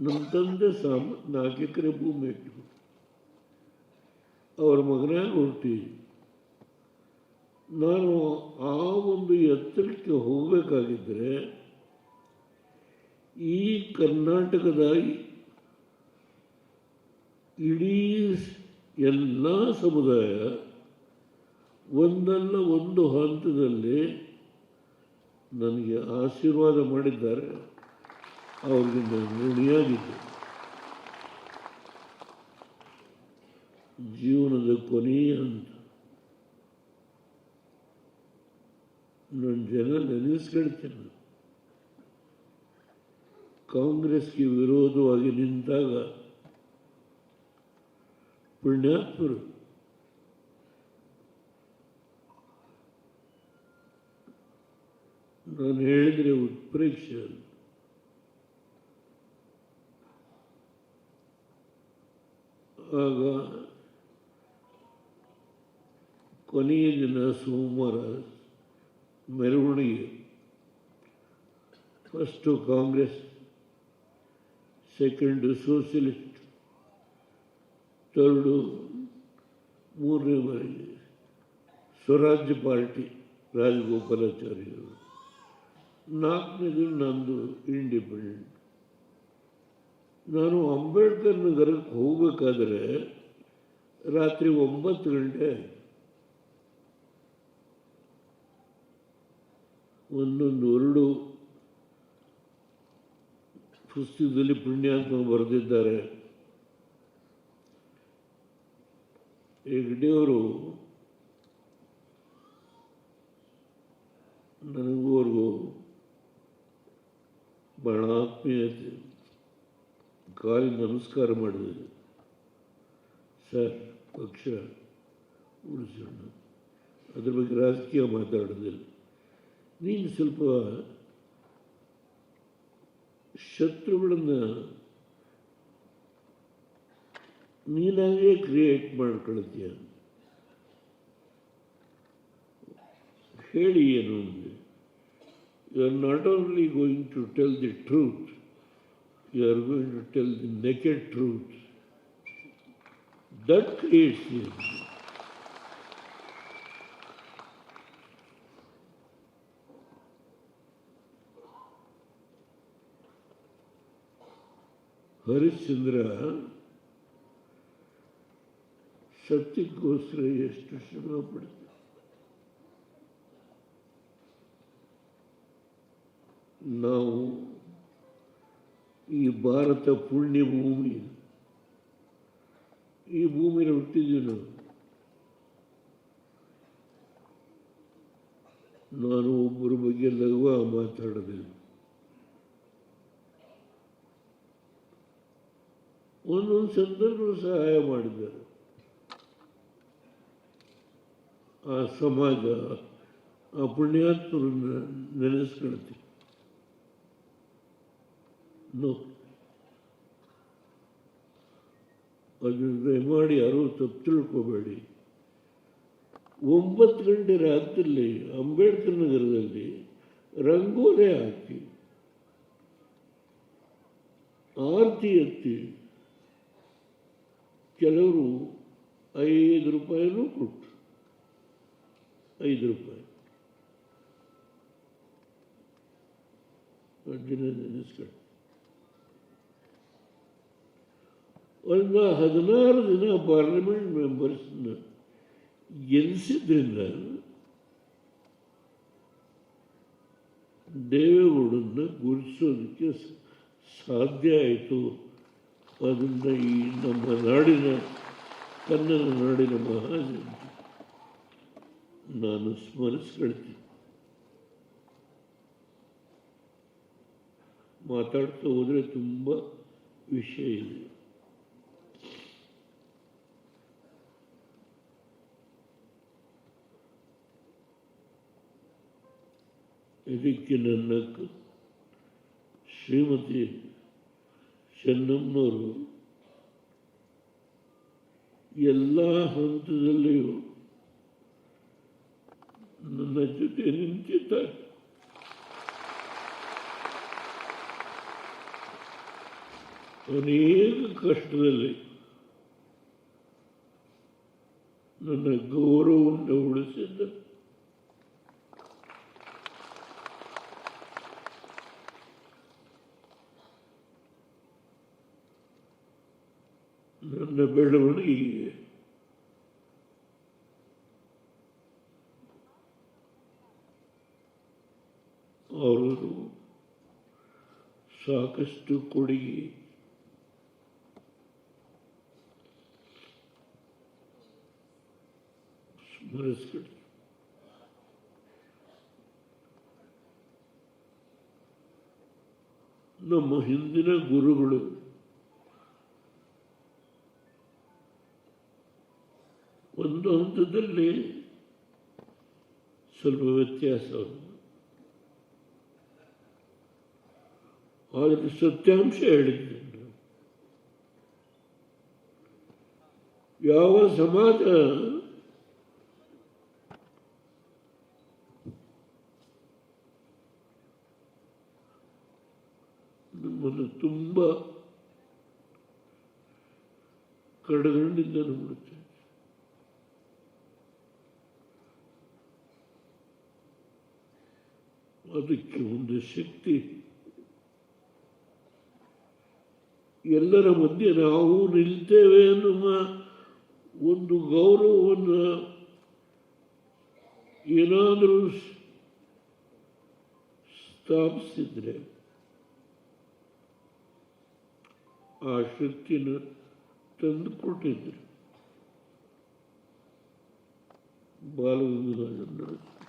ನಮ್ಮ ತಂದೆ ಸಾಮ ನಾಲ್ಕು ಎಕರೆ ಭೂಮಿ ಇಟ್ಟು ಅವರ ಮಗನೇ ಹೊರಟಿ ನಾನು ಆ ಒಂದು ಎತ್ತರಕ್ಕೆ ಹೋಗಬೇಕಾಗಿದ್ದರೆ ಈ ಕರ್ನಾಟಕದ ಇಡೀ ಎಲ್ಲ ಸಮುದಾಯ ಒಂದಲ್ಲ ಒಂದು ಹಂತದಲ್ಲಿ ನನಗೆ ಆಶೀರ್ವಾದ ಮಾಡಿದ್ದಾರೆ. ಅವ್ರಿಗೆ ನಾನು ಋಣಿಯಾಗಿದ್ದೆ ಜೀವನದ ಕೊನೆಯ ಹಂತ. ನನ್ನ ಜನ ನೆನೆಸ್ಕೊಳ್ತೀನಿ. ಕಾಂಗ್ರೆಸ್ಗೆ ವಿರೋಧವಾಗಿ ನಿಂತಾಗ ಪುಣ್ಯಾತ್ಮರು ನಾನು ಹೇಳಿದರೆ ಉತ್ಪ್ರೇಕ್ಷೆ ಅಲ್ಲ ಆಗ ಕೊನೆಯ ದಿನ ಸೋಮವಾರ ಮೆರವಣಿಗೆ first Congress second socialist third ಮೂರನೇ ಬಾರಿಗೆ ಸ್ವರಾಜ್ಯ ಪಾರ್ಟಿ ರಾಜಗೋಪಾಲಾಚಾರ್ಯರು ನಾಲ್ಕನೇದು ನಂದು ಇಂಡಿಪೆಂಡೆಂಟ್ ನಾನು ಅಂಬೇಡ್ಕರ್ ನಗರಕ್ಕೆ ಹೋಗಬೇಕಾದ್ರೆ ರಾತ್ರಿ ಒಂಬತ್ತು ಗಂಟೆ ಒಂದೊಂದು ಎರಡು ಪುಸ್ತಕದಲ್ಲಿ ಪುಣ್ಯಾತ್ಮ ಬರೆದಿದ್ದಾರೆ. ಹೆಗ್ಡೆಯವರು ನನಗೂ ಬಹಳ ಆತ್ಮೀಯತೆ. ಕಾಲಿ ನಮಸ್ಕಾರ ಮಾಡಿದೆ. ಸರ್, ಪಕ್ಷ ಉಳಿಸೋಣ. ಅದ್ರ ಬಗ್ಗೆ ರಾಜಕೀಯ ಮಾತಾಡೋದಿಲ್ಲ. ನೀನು ಸ್ವಲ್ಪ ಶತ್ರುಗಳನ್ನು ನೀನಾಗೇ ಕ್ರಿಯೇಟ್ ಮಾಡ್ಕೊಳ್ತೀಯ? ಹೇಳಿ ಏನು ಅಂದರೆ you are not only going to tell the truth you are going to tell the naked truth that creates you Harishchandra ಸತ್ಯಕ್ಕೋಸ್ಕರ ಎಷ್ಟು ಶ್ರಮ ಪಡ್ತಾರೆ ನಾವು ಈ ಭಾರತ ಪುಣ್ಯ ಭೂಮಿ. ಈ ಭೂಮಿನ ಹುಟ್ಟಿದ್ವಿ ನಾವು ನಾನು ಒಬ್ಬರ ಬಗ್ಗೆ ಲಘುವ ಮಾತಾಡಬೇಕು ಒಂದೊಂದು ಸಂದರ್ಭ ಸಹಾಯ ಮಾಡಿದ್ದಾರೆ. ಆ ಸಮಾಜ, ಆ ಪುಣ್ಯಾತ್ಮರನ್ನ ನೆನೆಸ್ಕೊಳ್ತೀವಿ ನೋ ಅದನ್ನು ದಯಮಾಡಿ ಯಾರೂ ತಪ್ಪು ತಿಳ್ಕೋಬೇಡಿ. ಒಂಬತ್ತು ಗಂಟೆ ರಾತ್ರಿಯಲ್ಲಿ ಅಂಬೇಡ್ಕರ್ ನಗರದಲ್ಲಿ ರಂಗೋಲೆ ಹಾಕಿ, ಆರತಿ ಎತ್ತಿ ಕೆಲವರು ಐದು ರೂಪಾಯಿನೂ ಕೊಟ್ಟರು ಐದು ರೂಪಾಯಿ. ನೆನೆಸ್ಕೊಂಡು ಒಂದು ಹದಿನಾರು ದಿನ ಪಾರ್ಲಿಮೆಂಟ್ ಮೆಂಬರ್ಸ್ನ ಗೆಲ್ಲಿಸಿದ್ರಿಂದ ದೇವೇಗೌಡನ್ನ ಗುರುತಿಸೋದಕ್ಕೆ ಸಾಧ್ಯ ಆಯಿತು ಅದರಿಂದ ಈ ನಮ್ಮ ನಾಡಿನ ಕನ್ನಡ ನಾಡಿನ ಮಹಾಜನತೆ ನಾನು ಸ್ಮರಿಸ್ಕೊಳ್ತೀನಿ ಮಾತಾಡ್ತಾ ಹೋದರೆ ತುಂಬ ವಿಷಯ ಇದೆ ಇದಕ್ಕೆ ನನ್ನ ಶ್ರೀಮತಿ ಚೆನ್ನಮ್ಮನವರು ಎಲ್ಲ ಹಂತದಲ್ಲಿಯೂ ನನ್ನ ಜೊತೆ ನಿಂತಿದ್ದಾರೆ. ಅನೇಕ ಕಷ್ಟದಲ್ಲಿ ನನ್ನ ಗೌರವವನ್ನು ಉಳಿಸಿದ್ದ ಬೆಳವಣಿಗೆಗೆ ಅವರು ಸಾಕಷ್ಟು ಕೊಡುಗೆ ಸ್ಮರಿಸ್ಕೊಳ್ಳಿ. ನಮ್ಮ ಹಿಂದಿನ ಗುರುಗಳು ಒಂದು ಹಂತದಲ್ಲಿ ಸ್ವಲ್ಪ ವ್ಯತ್ಯಾಸ ಆದರೆ ಸತ್ಯಾಂಶ ಹೇಳಿದ್ದೇನೆ ಯಾವ ಸಮಾಜ ನಮ್ಮನ್ನು ತುಂಬ ಕಡೆಗಣ್ಣಿಂದ ನೋಡುತ್ತೆ. ಅದಕ್ಕೆ ಒಂದು ಶಕ್ತಿ. ಎಲ್ಲರ ಮಧ್ಯೆ ನಾವು ನಿಲ್ತೇವೆ ಎನ್ನುವ ಒಂದು ಗೌರವವನ್ನು ಏನಾದರೂ ಸ್ಥಾಪಿಸಿದ್ರೆ ಆ ಶಕ್ತಿನ ತಂದುಕೊಟ್ಟಿದ್ರು. ಬಾಲಗಂಗಾಧರನಾಥ್